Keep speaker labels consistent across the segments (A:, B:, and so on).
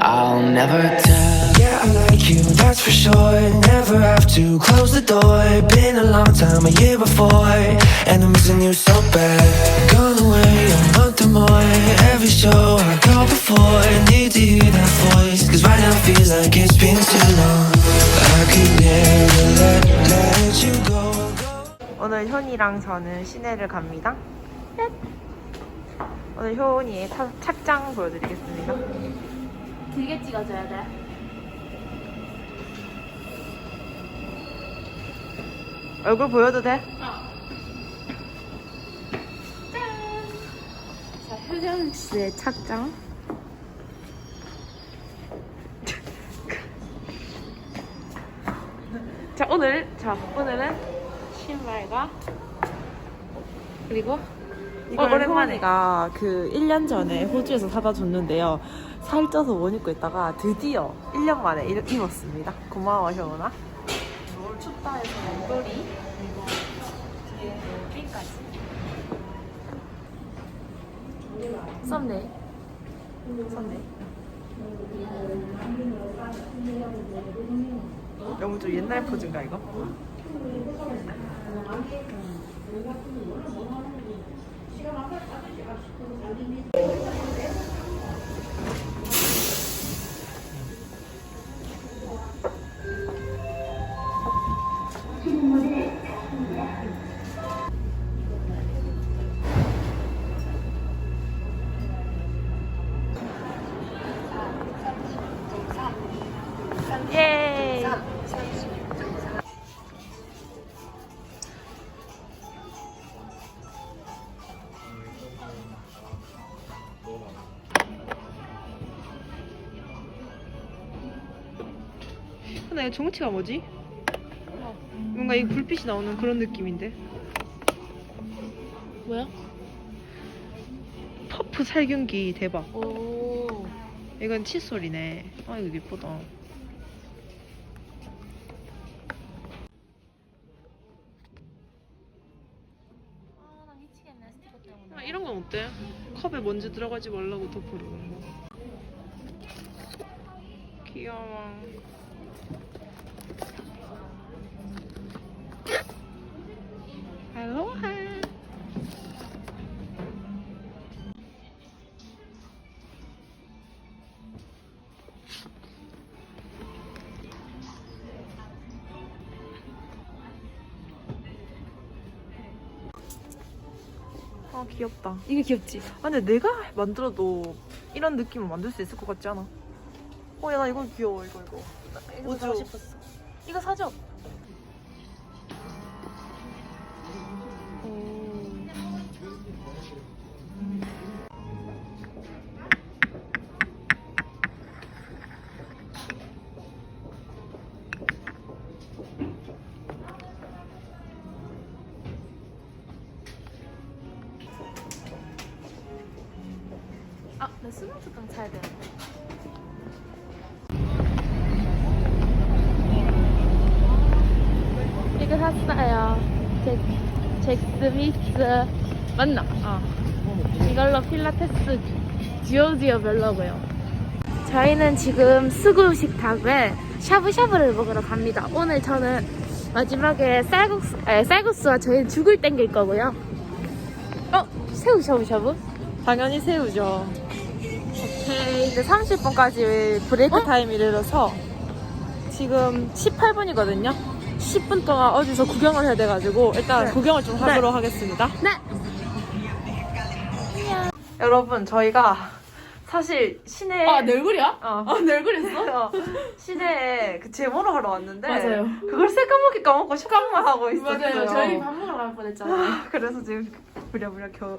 A: I'll never tell. Yeah, I like you, that's for sure. Never have to close the door. Been a long time, a year before. And I'm missing you so bad. Gone away a month or more. Every show I go before. Need to hear that voice. Cause right now feels like it's been too long. I could never let, let you go.
B: 오늘 효니랑 저는 시내를 갑니다. 넷. 오늘 차- 착장 보여드리겠습니다.
C: 길게 찍어줘야 돼.
B: 얼굴 보여도 돼?
C: 자, 효경 씨의 착장.
B: 자 오늘 자 오늘은 신발과 그리고 이거
D: 이걸
B: 오랜만에
D: 효원이가 그 1년 전에 호주에서 사다 줬는데요. 살쪄서 못 입고 있다가 드디어
B: 1년 만에 이- 입었습니다. 고마워 효은아.
C: 춥다 해서 목도리. 그리고 뒤에 핀까지. 썸네. 썸네.
B: 너무 좀 옛날 포즈인가 이거? 예. 근데 이 정치가 뭐지? 뭔가 이 불빛이 나오는 그런 느낌인데.
C: 뭐야?
B: 퍼프 살균기 대박.
C: 오.
B: 이건 칫솔이네. 아 이거 예쁘다.
C: 아, 나 미치겠네, 스티커 때문에.
B: 아, 이런 건 어때? 컵에 먼지 들어가지 말라고 덮어주는 거. 귀여워. 아 귀엽다.
C: 이게 귀엽지?
B: 아, 근데 내가 만들어도 이런 느낌을 만들 수 있을 것 같지 않아? 어, 야, 나 이거 귀여워, 이거, 이거.
C: 이거
B: 우주.
C: 사고 싶었어. 이거 사줘. 나 수능 특강 사야 되는데. 이거 샀어요. 잭, 잭 스미스. 맞나? 어. 이걸로 필라테스 듀오듀오 별로고요. 저희는 지금 수구 식탁에 샤브샤브를 먹으러 갑니다. 오늘 저는 마지막에 쌀국수, 에, 쌀국수와 저희 죽을 땡길 거고요. 어? 새우 샤브샤브?
D: 당연히 새우죠. 이제 30분까지 브레이크
C: 어?
D: 타임이라서 지금 18분이거든요. 10분 동안 어디서 구경을 해야 돼가지고 일단
B: 네.
D: 구경을 좀 하도록 하겠습니다.
C: 네.
B: 여러분, 저희가 사실 시내.
C: 아, 내 얼굴이야?
B: 어.
C: 아, 내 얼굴이었어?
B: 어, 시내에 그 제모를 하러 왔는데.
C: 맞아요.
B: 그걸 새까맣게 까먹고 깜만 하고 있었어요.
C: 맞아요. 저희 밥 먹으러 갈 뻔했잖아요.
B: 그래서 지금 부랴부랴 겨,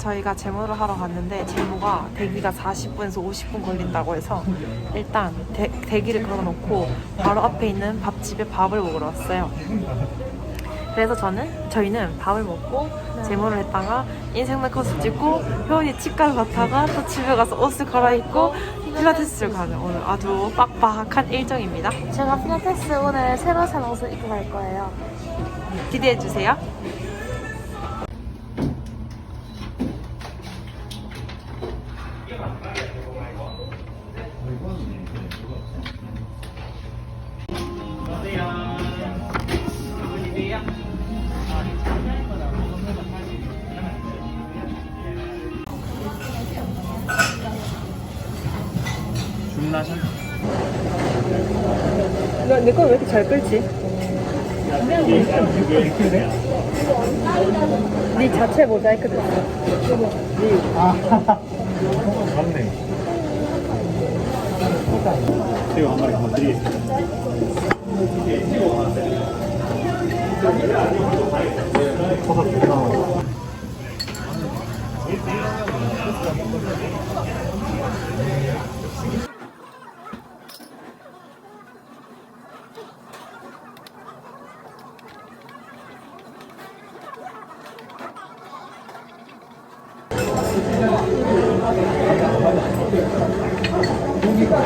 B: 저희가 제모를 하러 갔는데 제모가 대기가 40분에서 50분 걸린다고 해서 일단 대, 기를 걸어놓고 바로 앞에 있는 밥집에 밥을 먹으러 왔어요. 그래서 저는 저희는 밥을 먹고 제모를 했다가 인생 네 컷을 찍고 효원이 치과를 갔다가 또 집에 가서 옷을 갈아입고 필라테스를 가는 오늘 아주 빡빡한 일정입니다.
C: 제가 필라테스 오늘 새로 산 옷을 입고 갈 거예요.
B: 기대해 주세요. 내거 왜 이렇게 잘 끓지? 네 자체 모자이크 됐어.
E: 맞네. 새우 한 마리 더 드리겠습니다.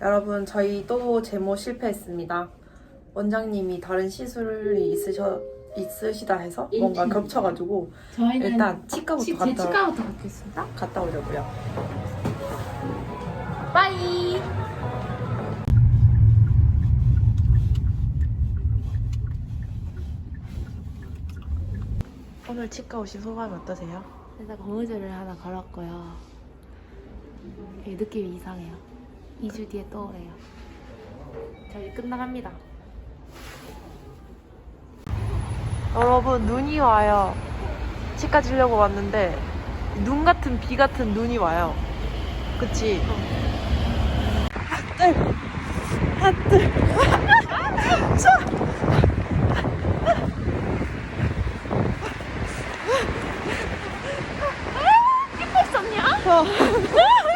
B: 여러분 저희 또 제모 실패했습니다. 원장님이 다른 시술이 있으셔 있으시다 해서 뭔가 겹쳐가지고
C: 저희는
B: 일단 치과부터
C: 치, 제
B: 갔다
C: 치과부터 갖겠습니다.
B: 갔다 오려고요.
C: 빠이.
B: 오늘 치과 오신 소감이 어떠세요?
C: 일단 고무줄을 하나 걸었고요. 되게 느낌이 이상해요. 2주 뒤에 또 오래요.
B: 저희 끝나갑니다. 여러분 눈이 와요. 치과 지려고 왔는데 눈 같은 비 같은 눈이 와요. 그치? 하들 하들 어. 아,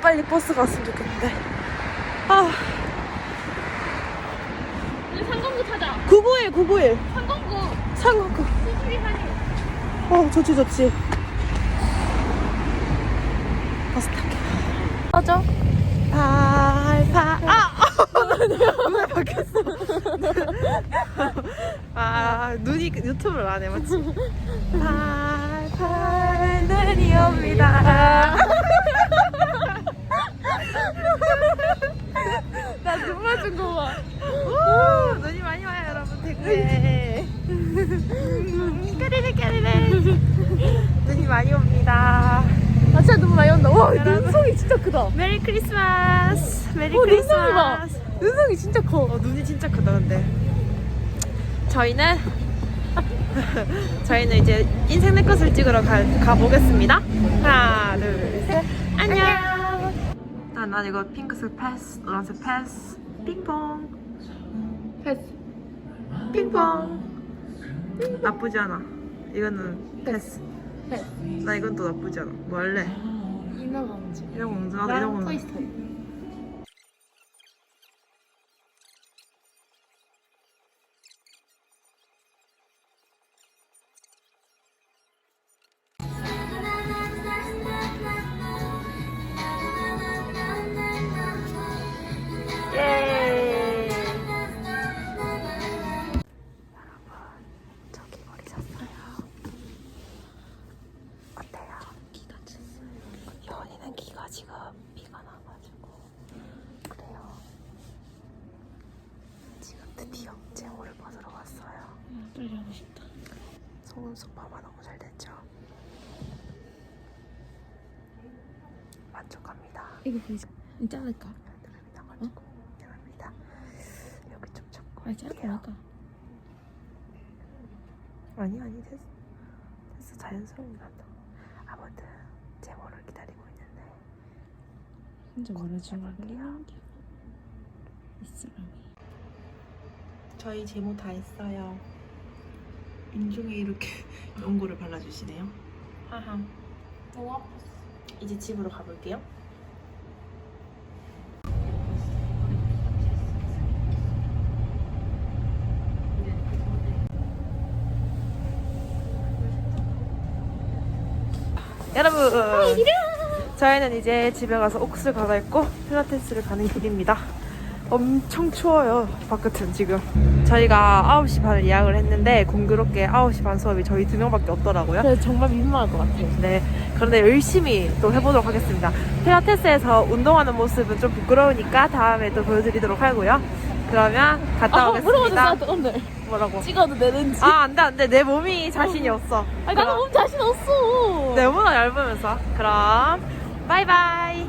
B: 빨리 버스가 왔으면 좋겠는데. 아.
C: 우리 상공구 타자.
B: 991, 991.
C: 상공구.
B: 상관급.
C: 수술이 하니.
B: 어, 좋지, 좋지. 버스 탈게.
C: 꺼져.
B: 팔팔, 아! 눈에 박혔어. 아, 눈이 유튜브를 안 해, 맞지? 팔팔, 눈이 옵니다. 크리스마스. 메리
C: 어, 눈송이 봐.
B: 크리스마스.
C: 눈송이 진짜 커.
B: 어, 눈이 진짜 크다 근데. 저희는 저희는 이제 인생 내 것을 찍으러 가, 가보겠습니다. 하나, 둘, 셋. 안녕. 일단 난 이거 핑크색 패스, 노란색 패스, 핑퐁,
C: 패스.
B: 핑퐁. 나쁘지 않아. 이거는 패스.
C: 패스.
B: 나 이건 또 나쁘지 않아. 뭐 할래?
C: 인어공주.
B: 공주
C: 나랑
B: 공주.
C: 토이스토리. 이거 보이지? 자를까?
B: 나가지고 미안합니다. 여기 좀 잡고
C: 아니 자를까
B: 할게요.
C: 말까?
B: 아니 아니 됐어 됐어 자연스러운 난다. 아무튼 제모를 기다리고 있는데
C: 혼자
B: 해볼게요.
C: 이슬람이
B: 저희 제모 다 했어요. 인중에 이렇게 연고를 발라주시네요. 하하.
C: 너무 아팠어
B: 이제 집으로 가볼게요. 여러분, 저희는 이제 집에 가서 옥수를 갈아입고 필라테스를 가는 길입니다. 엄청 추워요, 바깥은 지금. 저희가 9시 반을 예약을 했는데 공교롭게 9시 반 수업이 저희 두 명밖에 없더라고요.
C: 그래 정말 민망할 것 같아
B: 네, 그런데 열심히 또 해보도록 하겠습니다. 필라테스에서 운동하는 모습은 좀 부끄러우니까 다음에 또 보여드리도록 하고요. 그러면 갔다
C: 아
B: 오겠습니다.
C: 오늘
B: 뭐라고?
C: 찍어도 되는지
B: 아, 안 돼, 안 돼. 내 몸이 자신이 없어.
C: 아니 나도 몸 자신 없어
B: 너무나 얇으면서. 그럼, 바이바이.